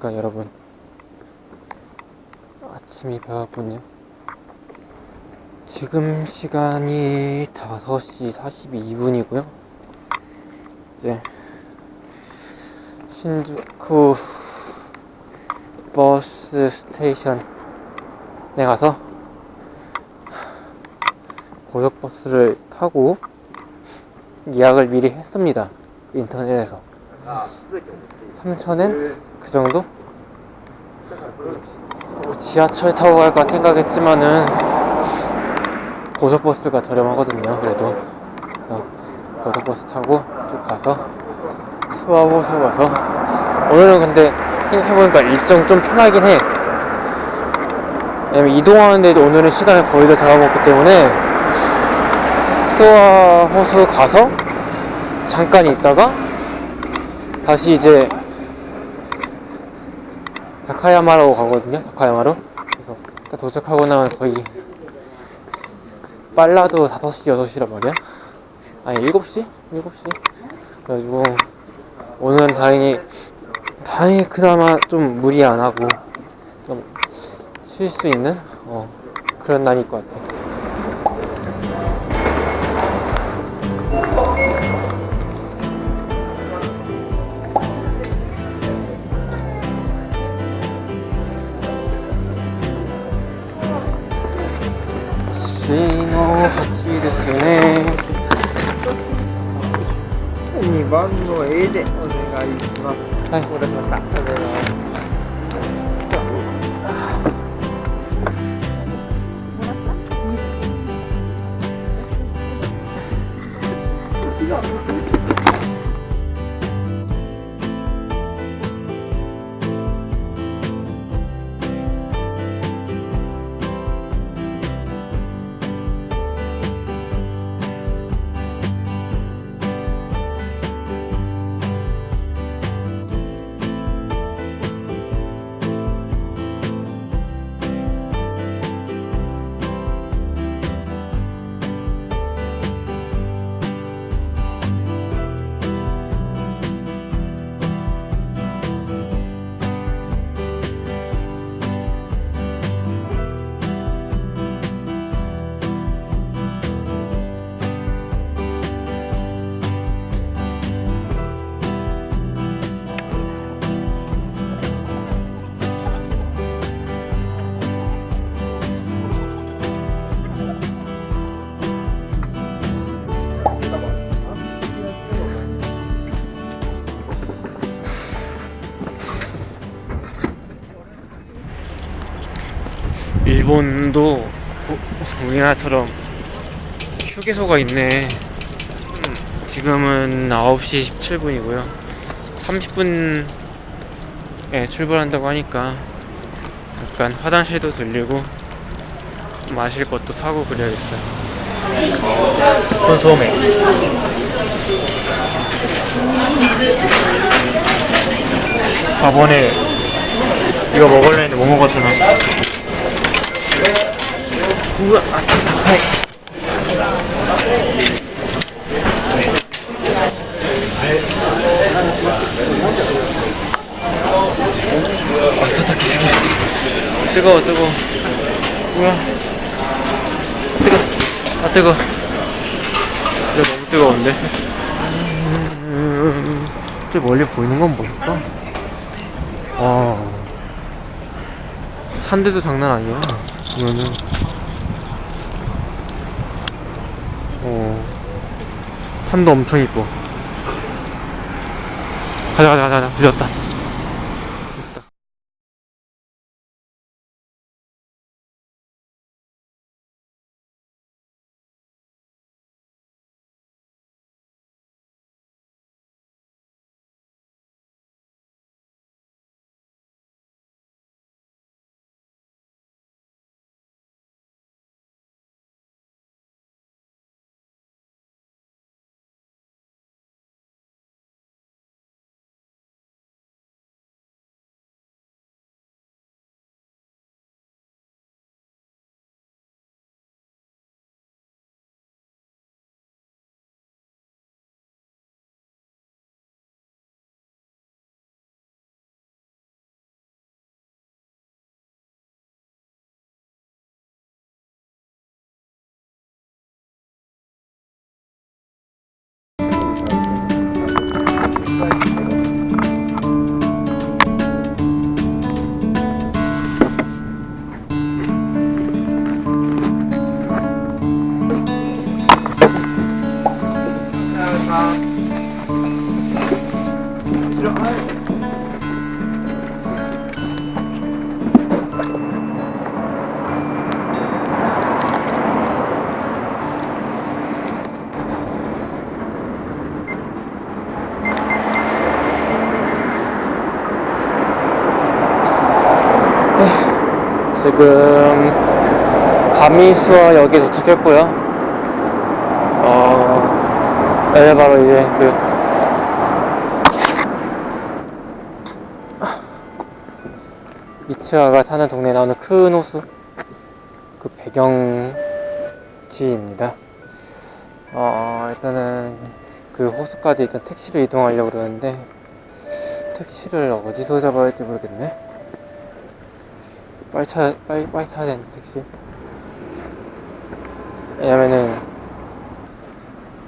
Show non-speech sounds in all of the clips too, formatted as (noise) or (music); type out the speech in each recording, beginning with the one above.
안녕하십니까 여러분? 아침이 밝았군요. 지금 시간이 5시 42분이고요. 이제 신주쿠 버스 스테이션에 가서 고속버스를 타고 예약을 미리 했습니다 인터넷에서. 3천엔 그 정도? 뭐 지하철 타고 갈까 생각했지만은 고속버스가 저렴하거든요. 그래도 고속버스 타고 쭉 가서 수화호수 가서 오늘은 근데 생각해보니까 일정 좀 편하긴 해. 왜냐면 이동하는데 오늘은 시간을 거의 다 잡아먹기 때문에 수화호수 가서 잠깐 있다가 다시 이제 다카야마로 가거든요. 다카야마로. 그래서 딱 도착하고 나면 거의 빨라도 5시, 6시란 말이야. 아니 7시? 7시? 그래가지고 오늘은 다행히 다행히 그나마 좀 무리 안 하고 좀 쉴 수 있는 어, 그런 날일 것 같아. の8位ですよね。2番の A でお願いします、はい、りました。ありがとうございます 일본도 구- 우리나라처럼 휴게소가 있네. 지금은 9시 17분이고요. 30분에 출발한다고 하니까 잠깐 화장실도 들리고 마실 것도 사고 그래야겠어요. 손소매. 저번에 이거 먹으려 했는데 못 먹었잖아. 아, 아, 아, 기색이. 뜨거워. 우와. 뜨거. 아, 뜨거. 진짜 너무 뜨거운데. 저 멀리 보이는 건 뭘까? 와. 산대도 장난 아니야. 보면은. 어. 산도 엄청 이뻐. 가자, 가자, 가자. 늦었다. 지금 가미수어역에 도착했고요. 어, 여기 바로 이제 그 미츠아가 사는 동네에 나오는 큰 호수 그 배경지입니다. 어, 일단은 그 호수까지 일단 택시를 이동하려고 그러는데 택시를 어디서 잡아야 할지 모르겠네. 빨리 차, 빨리, 빨리 타야 되는 택시. 왜냐면은,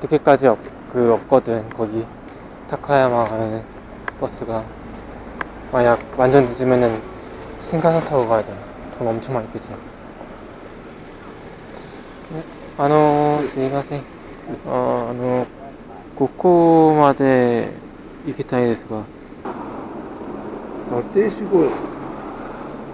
늦게까지 없, 그, 없거든, 거기. 타카야마 가는 버스가. 만약 완전 늦으면은, 신칸센 타고 가야 돼. 돈 엄청 많이 들지. 네, 아노, 스미마세. 어, あの、ここまで行きたいですが、あ停止後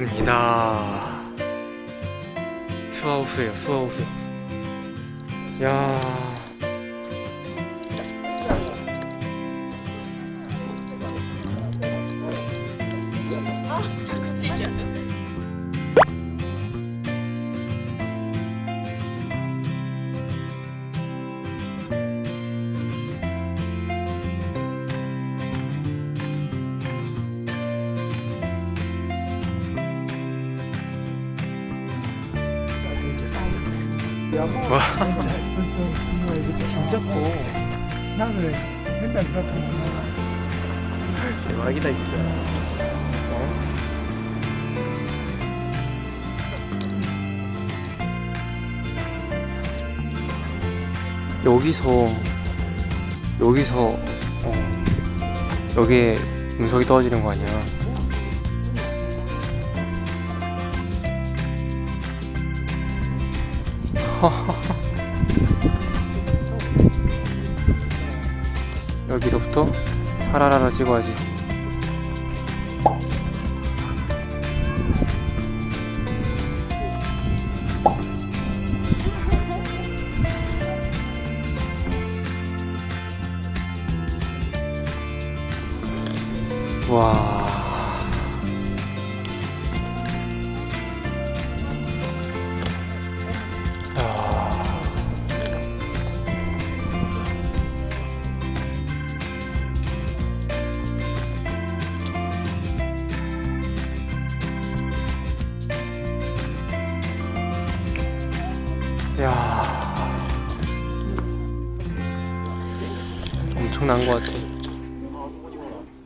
왔습니다. 수하우스예요, 수하우스. 야. 와. 진짜 커. 나는 맨날 그렇다 대박이다 진짜. 여기서 여기서 어, 여기에 운석이 떨어지는 거 아니야? (laughs) 여기서부터 사라라라 찍어야지. 와. 것 같아. 아,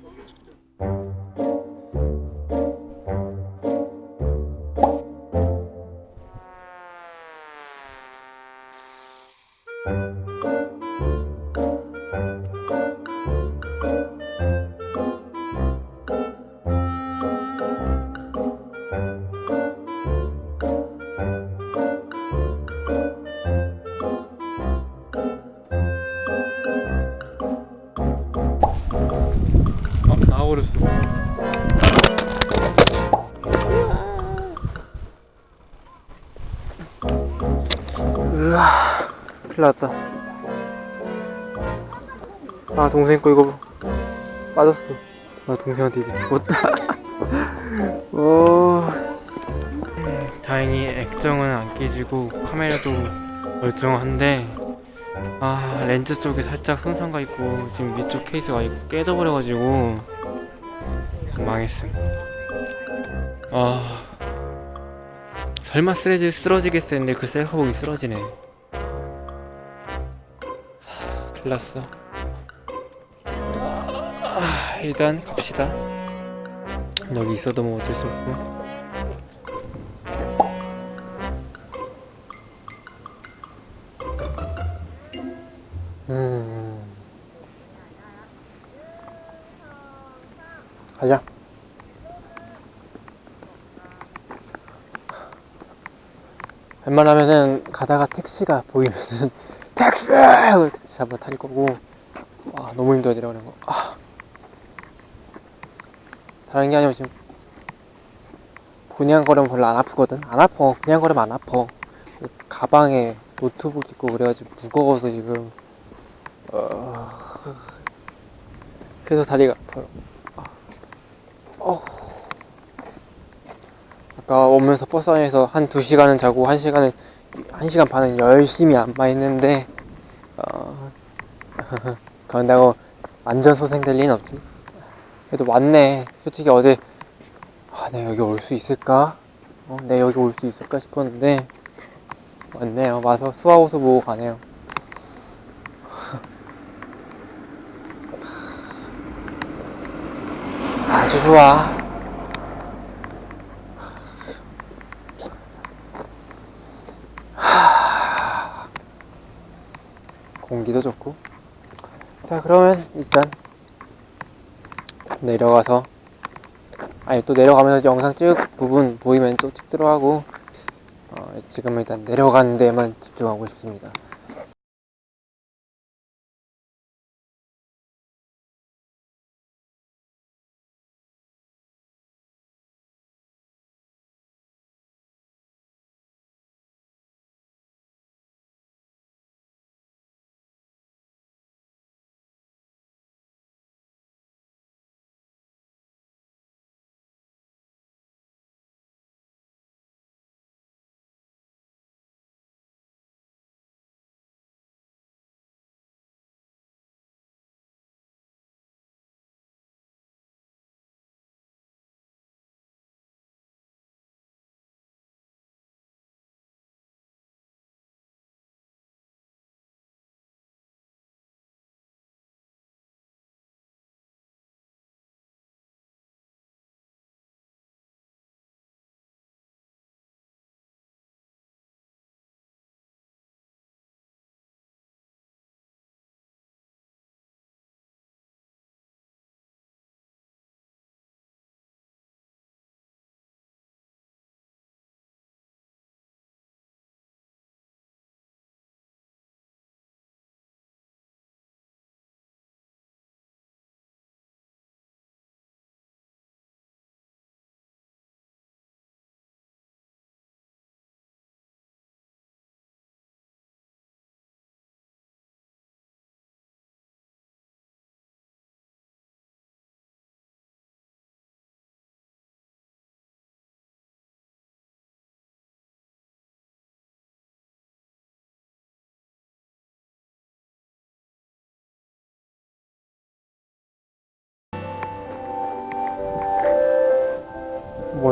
큰일 났다. 아, 동생 거 이거 빠졌어. 아, 동생한테 이제 죽었다. (laughs) 오. 다행히 액정은 안 깨지고 카메라도 멀쩡한데 아 렌즈 쪽에 살짝 손상가 있고 지금 위쪽 케이스가 깨져버려가지고 망했음 아 설마 쓰러지, 쓰러지겠어 했는데 그 셀카복이 쓰러지네 큰일 큰일 났어. 아, 일단 갑시다. 여기 있어도 뭐 어쩔 수 없고. 음. 가자. 웬만하면은 가다가 택시가 보이면은 택시! 하고 택시 한번 탈 거고 아 너무 힘들어 내려가는 거 아. 다른 게 아니면 지금 그냥 걸으면 별로 안 아프거든 안 아파 그냥 걸으면 안 아파 가방에 노트북 있고 그래가지고 무거워서 지금 어... 그래서 다리가 아파요 아. 어. 아까 오면서 버스 안에서 한 2시간은 자고 1시간은 1시간 반은 열심히 안마했는데 어... (laughs) 그런다고 완전 소생될 리는 없지. 그래도 왔네. 솔직히 어제 아, 내가 여기 올 수 있을까? 어, 내가 여기 올 수 있을까 싶었는데 왔네요. 와서 수화호수 보고 가네요. (laughs) 아주 좋아 공기도 좋고. 자 그러면 일단 내려가서 아니 또 내려가면서 영상 찍을 부분 보이면 또 찍도록 하고 어, 지금 일단 내려가는 데만 집중하고 싶습니다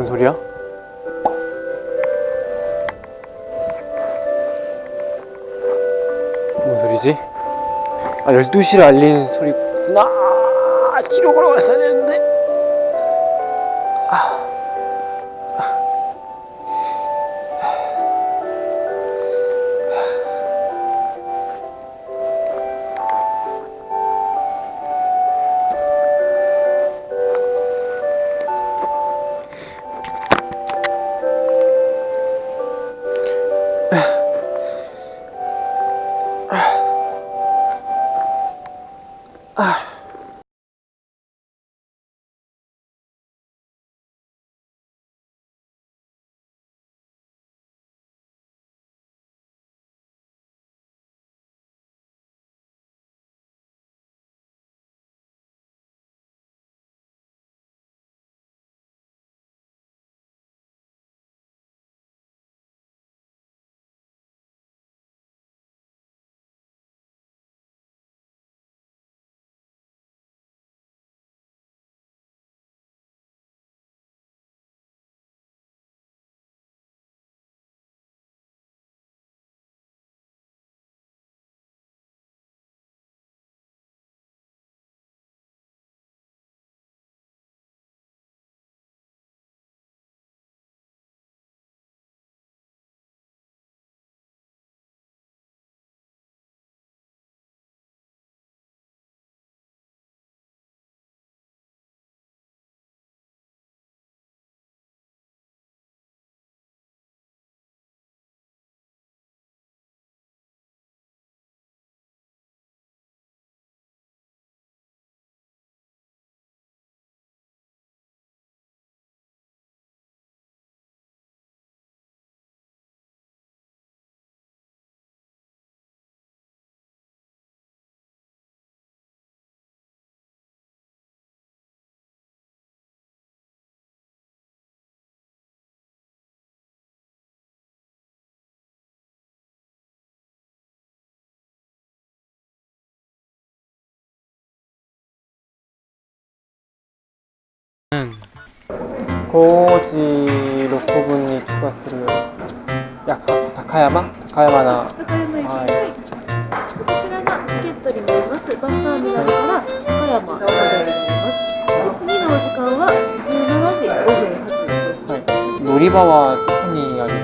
뭔 소리야? 뭔 소리지? 아 12시를 알리는 소리구나 뒤로 걸어갔어야 되는데 아. Ah. 高知6分に出発する高山？高山な。高山駅、はい、こちらがチケットに見えますバスターミナルから高山までます次のお時間は17時5分。発、はい、乗り場はにあります？